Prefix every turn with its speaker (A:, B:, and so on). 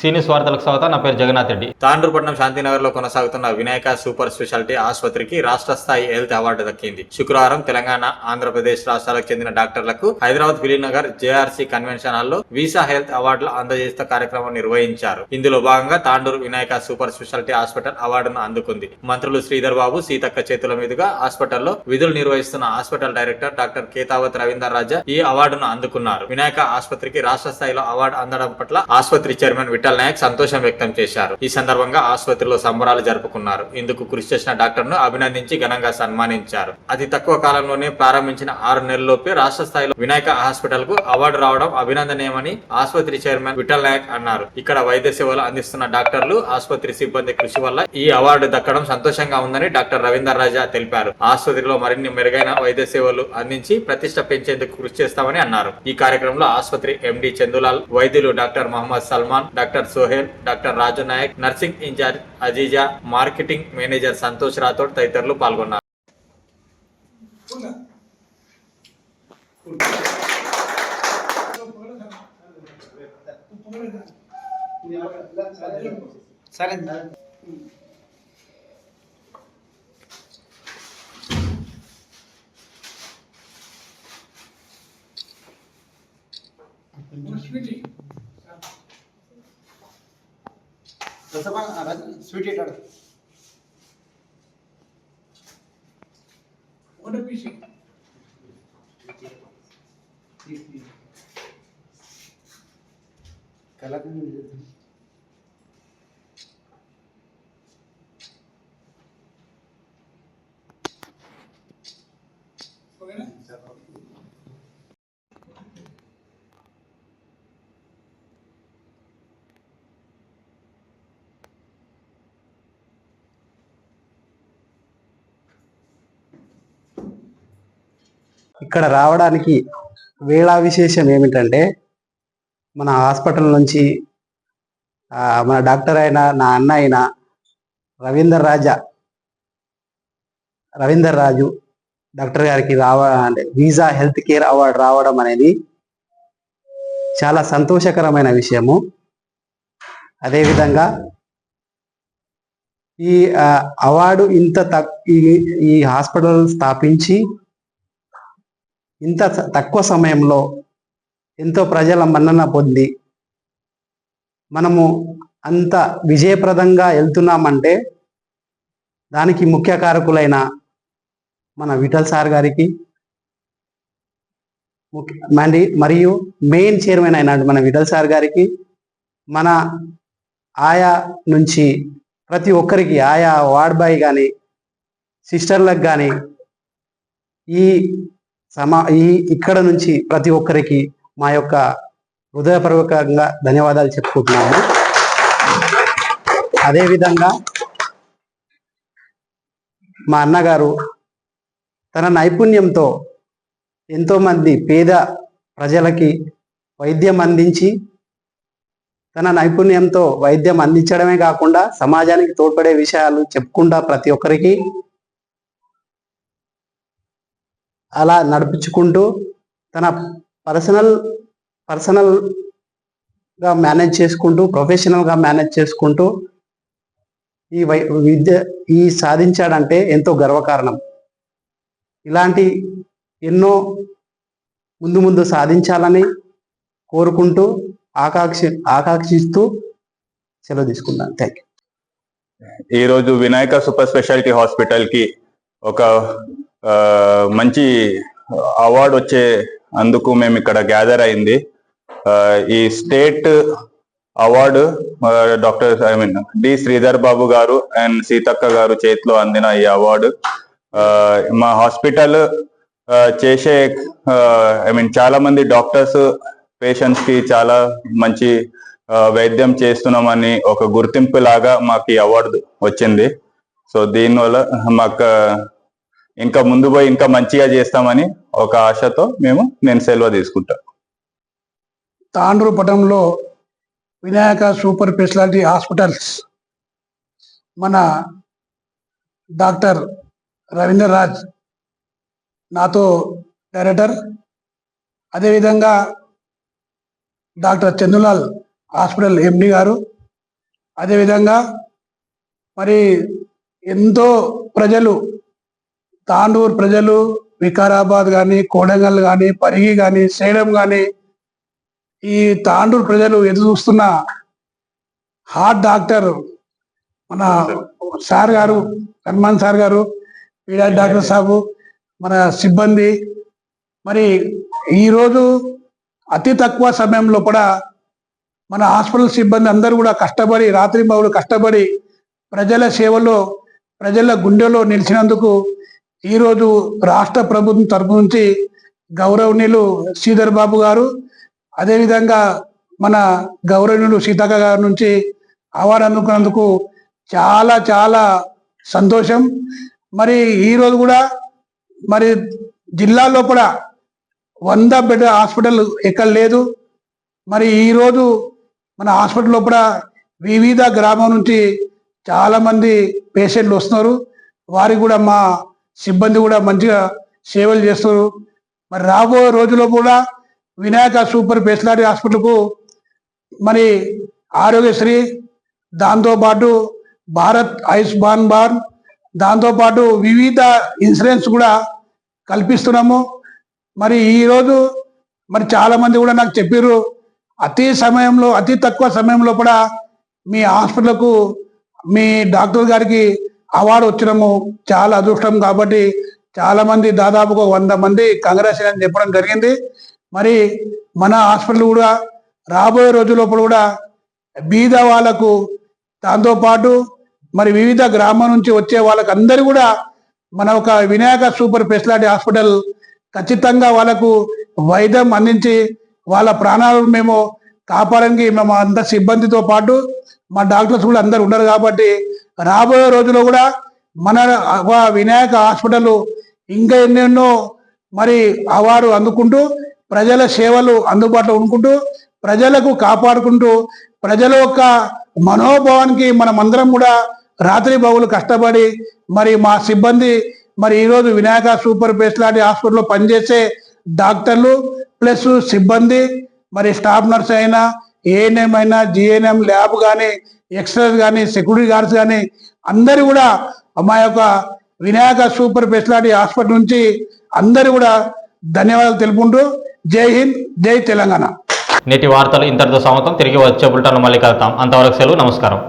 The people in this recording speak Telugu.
A: సీనియస్ వార్తలకు స్వాగతం నా పేరు జగన్నాథ్ రెడ్డి.
B: తాండ్రపట్నం శాంతినగర్లో కొనసాగుతున్న వినాయక సూపర్ స్పెషాలిటీ ఆసుపత్రికి రాష్ట్ర స్థాయి హెల్త్ అవార్డు దక్కింది. శుక్రవారం తెలంగాణ ఆంధ్రప్రదేశ్ రాష్ట్రాలకు చెందిన డాక్టర్లకు హైదరాబాద్ ఫిలినగర్ జేఆర్సీ కన్వెన్షన్ హాల్లో వీసా హెల్త్ అవార్డులు అందజేస్త కార్యక్రమం నిర్వహించారు. ఇందులో భాగంగా Tandur Vinayaka super speciality hospital అవార్డును అందుకుంది. మంత్రులు శ్రీధర్ బాబు సీతక్క చేతుల మీదుగా హాస్పిటల్లో విధులు నిర్వహిస్తున్న hospital director doctor Ketavath Ravinder Raja ఈ అవార్డును అందుకున్నారు. వినాయక ఆసుపత్రికి రాష్ట్ర స్థాయిలో అవార్డు అందడం పట్ల ఆసుపత్రి చైర్మన్ విఠల్ నాయక్ సంతోషం వ్యక్తం చేశారు. ఈ సందర్భంగా ఆసుపత్రిలో సంబరాలు జరుపుకున్నారు. ఇందుకు కృషి చేసిన డాక్టర్ను అభినందించి ఘనంగా సన్మానించారు. అతి తక్కువ కాలంలోనే ప్రారంభించిన ఆరు నెలల్లోపే రాష్ట్ర స్థాయిలో వినాయక హాస్పిటల్కు అవార్డు రావడం అభినందనీయమని ఆసుపత్రి చైర్మన్ విఠల్ నాయక్ అన్నారు. ఇక్కడ వైద్య సేవలు అందిస్తున్న డాక్టర్లు ఆసుపత్రి సిబ్బంది కృషి వల్ల ఈ అవార్డు దక్కడం సంతోషంగా ఉందని డాక్టర్ రవీందర్ రాజా తెలిపారు. ఆసుపత్రిలో మరిన్ని మెరుగైన వైద్య సేవలు అందించి ప్రతిష్ట పెంచేందుకు కృషి చేస్తామని అన్నారు. ఈ కార్యక్రమంలో ఆసుపత్రి ఎండి చందులాల్ వైద్యులు doctor Mohammed Salman doctor Sohel doctor Raju Naik nursing in charge Aziza marketing manager Santosh Rathod తదితరులు పాల్గొన్నారు
C: సరే तसं बघा राजू स्वीट येटाड What a picture.
D: कलाकुंड ఇక్కడ రావడానికి వేళా విశేషం ఏమిటంటే మన హాస్పిటల్ నుంచి మన డాక్టర్ అయిన నా అన్న అయిన రవీందర్ రాజా రవీందర్ రాజు డాక్టర్ గారికి రావ అంటే వీసా హెల్త్ కేర్ అవార్డు రావడం అనేది చాలా సంతోషకరమైన విషయము. అదేవిధంగా ఈ అవార్డు ఇంత తక్ ఈ హాస్పిటల్ స్థాపించి ఇంత తక్కువ సమయంలో ఎంతో ప్రజల మన్నన పొంది మనము అంత విజయప్రదంగా వెళ్తున్నామంటే దానికి ముఖ్య కారకులైన మన విఠల్ సార్ గారికి ముఖ్య మరి మరియు మెయిన్ చైర్మన్ అయిన మన విఠల్ సార్ గారికి మన ఆయా నుంచి ప్రతి ఒక్కరికి ఆయా వార్డ్ బాయ్ కానీ సిస్టర్లకు కానీ ఈ సమా ఈ ఇక్కడ నుంచి ప్రతి ఒక్కరికి మా యొక్క హృదయపూర్వకంగా ధన్యవాదాలు చెప్పుకుంటున్నాము. అదేవిధంగా మా అన్నగారు తన నైపుణ్యంతో ఎంతోమంది పేద ప్రజలకి వైద్యం అందించి తన నైపుణ్యంతో వైద్యం అందించడమే కాకుండా సమాజానికి తోడ్పడే విషయాలు చెప్పుకుంటా ప్రతి ఒక్కరికి. అలా నడిపించుకుంటూ తన పర్సనల్ పర్సనల్గా మేనేజ్ చేసుకుంటూ ప్రొఫెషనల్గా మేనేజ్ చేసుకుంటూ ఈ వై విద్య ఈ సాధించాడంటే ఎంతో గర్వకారణం. ఇలాంటి ఎన్నో ముందు ముందు సాధించాలని కోరుకుంటూ ఆకాక్షి ఆకాంక్షిస్తూ సెలవు తీసుకున్నాను. థ్యాంక్ యూ
E: ఈరోజు వినాయక సూపర్ స్పెషాలిటీ హాస్పిటల్కి ఒక మంచి అవార్డు వచ్చే అందుకు మేము ఇక్కడ గ్యాదర్ అయింది. ఈ state award doctor I mean D Sridhar Babu గారు అండ్ సీతక్క గారు చేతిలో అందిన ఈ అవార్డు. మా హాస్పిటల్ చేసే ఐ మీన్ చాలా మంది డాక్టర్స్ పేషెంట్స్కి చాలా మంచి వైద్యం చేస్తున్నామని ఒక గుర్తింపు లాగా మాకు ఈ అవార్డు వచ్చింది. సో దీనివల్ల మాకు ఇంకా ముందు పోయి ఇంకా మంచిగా చేస్తామని ఒక ఆశతో మేము నేను సెలవు తీసుకుంటా.
F: తాండ్రు పట్టణంలో వినాయక సూపర్ స్పెషాలిటీ హాస్పిటల్స్ మన డాక్టర్ రవీంద్ర రాజ్ నాతో డైరెక్టర్. అదేవిధంగా డాక్టర్ చందులాల్ హాస్పిటల్ ఎండి గారు. అదేవిధంగా మరి ఎంతో ప్రజలు తాండూరు ప్రజలు వికారాబాద్ కానీ కోడంగల్ కానీ పరిగి కానీ శైలం కానీ ఈ తాండూరు ప్రజలు ఎదురు చూస్తున్న హార్ట్ డాక్టర్ మన సార్ గారు హనుమాన్ సార్ గారు పీడా డాక్టర్ సాబు మన సిబ్బంది. మరి ఈరోజు అతి తక్కువ సమయంలో కూడా మన హాస్పిటల్ సిబ్బంది అందరూ కూడా కష్టపడి రాత్రి బహుళ కష్టపడి ప్రజల సేవలో ప్రజల గుండెలో నిలిచినందుకు ఈరోజు రాష్ట్ర ప్రభుత్వం తరపు నుంచి గౌరవనీయులు శ్రీధర్ బాబు గారు అదేవిధంగా మన గౌరవనీయులు సీతక్క గారి నుంచి అవార్డు అందుకున్నందుకు చాలా చాలా సంతోషం. మరి ఈరోజు కూడా మరి జిల్లాలో కూడా వంద బెడ్ హాస్పిటల్ ఎక్కడ లేదు. మరి ఈరోజు మన హాస్పిటల్ లోపల వివిధ గ్రామం నుంచి చాలామంది పేషెంట్లు వస్తున్నారు. వారికి కూడా మా సిబ్బంది కూడా మంచిగా సేవలు చేస్తారు మరి రాబోయే రోజుల్లో కూడా వినాయక సూపర్ స్పెషాలిటీ హాస్పిటల్కు మరి ఆరోగ్యశ్రీ దాంతోపాటు భారత్ ఆయుష్మాన్ భారత్ దాంతోపాటు వివిధ ఇన్సూరెన్స్ కూడా కల్పిస్తున్నాము. మరి ఈరోజు మరి చాలామంది కూడా నాకు చెప్పారు అతి సమయంలో అతి తక్కువ సమయంలో కూడా మీ హాస్పిటల్కు మీ డాక్టర్ గారికి అవార్డు వచ్చినము చాలా అదృష్టం కాబట్టి చాలా మంది దాదాపుగా వంద మంది కంగ్రెస్ అని చెప్పడం జరిగింది. మరి మన హాస్పిటల్ కూడా రాబోయే రోజుల లోపల కూడా బీద వాళ్ళకు దాంతోపాటు మరి వివిధ గ్రామం నుంచి వచ్చే వాళ్ళకు అందరూ కూడా మన ఒక వినాయక సూపర్ స్పెషాలిటీ హాస్పిటల్ ఖచ్చితంగా వాళ్ళకు వైద్యం అందించి వాళ్ళ ప్రాణాలు మేము కాపాడడానికి మేము అంత సిబ్బందితో పాటు మా డాక్టర్స్ కూడా అందరు ఉండరు కాబట్టి రాబోయే రోజుల్లో కూడా మన వినాయక హాస్పిటల్ ఇంకా ఎన్నెన్నో మరి అవార్డు అందుకుంటూ ప్రజల సేవలు అందుబాటులో ఉండుకుంటూ ప్రజలకు కాపాడుకుంటూ ప్రజల యొక్క మనోభావానికి మనం అందరం కూడా రాత్రి బాగులు కష్టపడి మరి మా సిబ్బంది మరి ఈరోజు వినాయక సూపర్ స్పెషాలిటీ హాస్పిటల్లో పనిచేసే డాక్టర్లు ప్లస్ సిబ్బంది మరి స్టాఫ్ నర్స్ అయినా ఏఎన్ఎం అయినా జిఎన్ఎం ల్యాబ్ కానీ ఎక్స్రేస్ కానీ సెక్యూరిటీ గార్డ్స్ కానీ అందరూ కూడా మా యొక్క వినాయక సూపర్ స్పెషాలిటీ హాస్పిటల్ నుంచి అందరూ కూడా ధన్యవాదాలు తెలుపుకుంటూ జై హింద్ జై తెలంగాణ.
A: నేటి వార్తలు ఇంతటితో సమతం తిరిగి వచ్చే బుల్టన్ మళ్ళీ కలుతాం అంతవరకు సెలవు నమస్కారం.